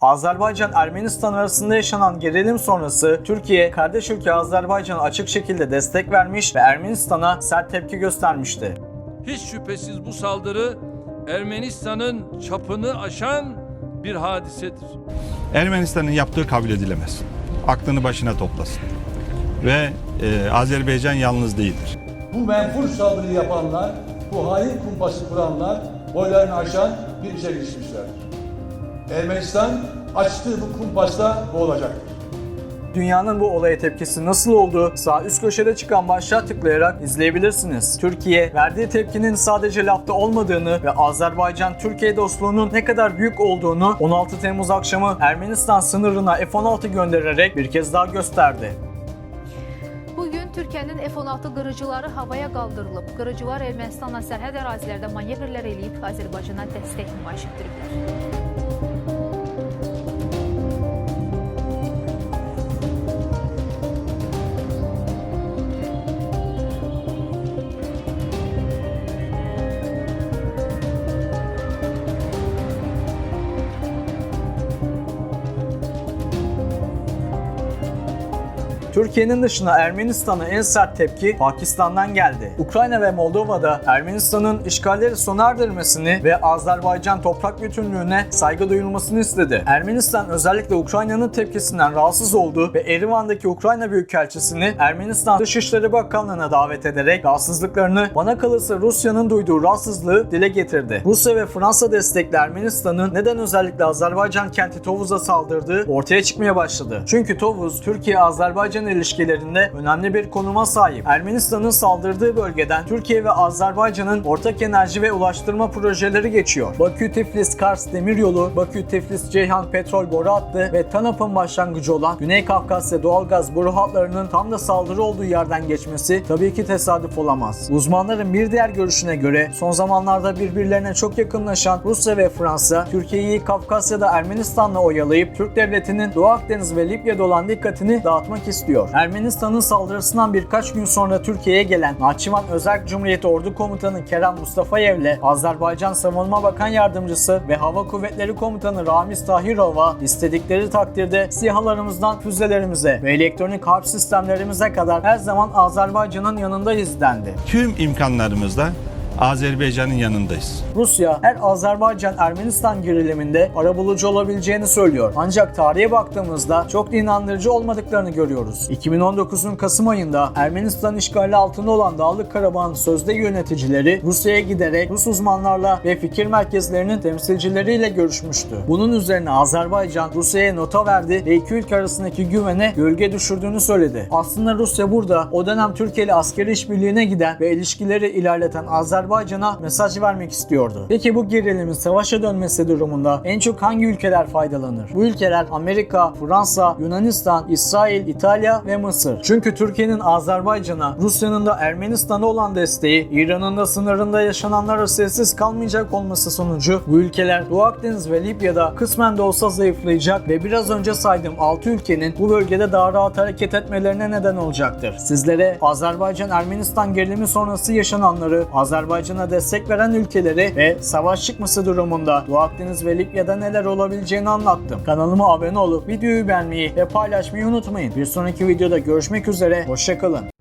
Azerbaycan-Ermenistan arasında yaşanan gerilim sonrası Türkiye, kardeş ülke Azerbaycan'a açık şekilde destek vermiş ve Ermenistan'a sert tepki göstermişti. Hiç şüphesiz bu saldırı Ermenistan'ın çapını aşan bir hadisedir. Ermenistan'ın yaptığı kabul edilemez. Aklını başına toplasın. Ve e, Azerbaycan yalnız değildir. Bu menfur saldırı yapanlar, bu hain kumpası kuranlar boylarını aşan bir işe girişmişlerdir. Ermenistan açtığı bu kumpasta boğulacaktır. Dünyanın bu olaya tepkisi nasıl oldu? Sağ üst köşede çıkan başlığa tıklayarak izleyebilirsiniz. Türkiye, verdiği tepkinin sadece lafta olmadığını ve Azerbaycan-Türkiye dostluğunun ne kadar büyük olduğunu 16 Temmuz akşamı Ermenistan sınırına F-16 göndererek bir kez daha gösterdi. Bugün Türkiyənin F-16 qırıcıları havaya qaldırılıb. Qırıcılar Ermənistanla sərhəd ərazilərdə manevrlər eləyib Azərbaycana dəstək nümayiş etdiriblər. Türkiye'nin dışına Ermenistan'a en sert tepki Pakistan'dan geldi. Ukrayna ve Moldova'da Ermenistan'ın işgalleri sona erdirmesini ve Azerbaycan toprak bütünlüğüne saygı duyulmasını istedi. Ermenistan özellikle Ukrayna'nın tepkisinden rahatsız oldu ve Erivan'daki Ukrayna Büyükelçisini Ermenistan Dışişleri Bakanlığı'na davet ederek rahatsızlıklarını bana kalırsa Rusya'nın duyduğu rahatsızlığı dile getirdi. Rusya ve Fransa destekli Ermenistan'ın neden özellikle Azerbaycan kenti Tovuz'a saldırdığı ortaya çıkmaya başladı. Çünkü Tovuz, Türkiye-Azerbaycan ilişkilerinde önemli bir konuma sahip. Ermenistan'ın saldırdığı bölgeden Türkiye ve Azerbaycan'ın ortak enerji ve ulaştırma projeleri geçiyor. Bakü-Tiflis-Kars demiryolu, Bakü-Tiflis-Ceyhan petrol boru hattı ve TANAP'ın başlangıcı olan Güney Kafkasya doğalgaz boru hatlarının tam da saldırı olduğu yerden geçmesi tabii ki tesadüf olamaz. Uzmanların bir diğer görüşüne göre son zamanlarda birbirlerine çok yakınlaşan Rusya ve Fransa, Türkiye'yi Kafkasya'da Ermenistan'la oyalayıp Türk devletinin Doğu Akdeniz ve Libya'da olan dikkatini dağıtmak istiyor. Ermenistan'ın saldırısından birkaç gün sonra Türkiye'ye gelen Nahçıvan Özerk Cumhuriyeti Ordu Komutanı Kerem Mustafayev ile Azerbaycan Savunma Bakan Yardımcısı ve Hava Kuvvetleri Komutanı Ramiz Tahirova istedikleri takdirde SİHA'larımızdan füzelerimize ve elektronik harp sistemlerimize kadar her zaman Azerbaycan'ın yanındayız dendi. Tüm imkanlarımızla Azerbaycan'ın yanındayız. Rusya her Azerbaycan-Ermenistan geriliminde arabulucu olabileceğini söylüyor. Ancak tarihe baktığımızda çok inandırıcı olmadıklarını görüyoruz. 2019'un Kasım ayında Ermenistan işgali altında olan Dağlık Karabağ'ın sözde yöneticileri Rusya'ya giderek Rus uzmanlarla ve fikir merkezlerinin temsilcileriyle görüşmüştü. Bunun üzerine Azerbaycan Rusya'ya nota verdi ve iki ülke arasındaki güvene gölge düşürdüğünü söyledi. Aslında Rusya burada o dönem Türkiye ile askeri işbirliğine giden ve ilişkileri ilerleten Azerbaycan'a mesaj vermek istiyordu. Peki bu gerilimin savaşa dönmesi durumunda en çok hangi ülkeler faydalanır? Bu ülkeler Amerika, Fransa, Yunanistan, İsrail, İtalya ve Mısır. Çünkü Türkiye'nin Azerbaycan'a, Rusya'nın da Ermenistan'a olan desteği, İran'ın da sınırında yaşananlara sessiz kalmayacak olması sonucu bu ülkeler Doğu Akdeniz ve Libya'da kısmen de olsa zayıflayacak ve biraz önce saydığım 6 ülkenin bu bölgede daha rahat hareket etmelerine neden olacaktır. Sizlere Azerbaycan-Ermenistan gerilimi sonrası yaşananları, Azerbaycan'a destek veren ülkeleri ve savaş çıkması durumunda Doğu Akdeniz ve Libya'da neler olabileceğini anlattım. Kanalıma abone olup videoyu beğenmeyi ve paylaşmayı unutmayın. Bir sonraki videoda görüşmek üzere, hoşçakalın.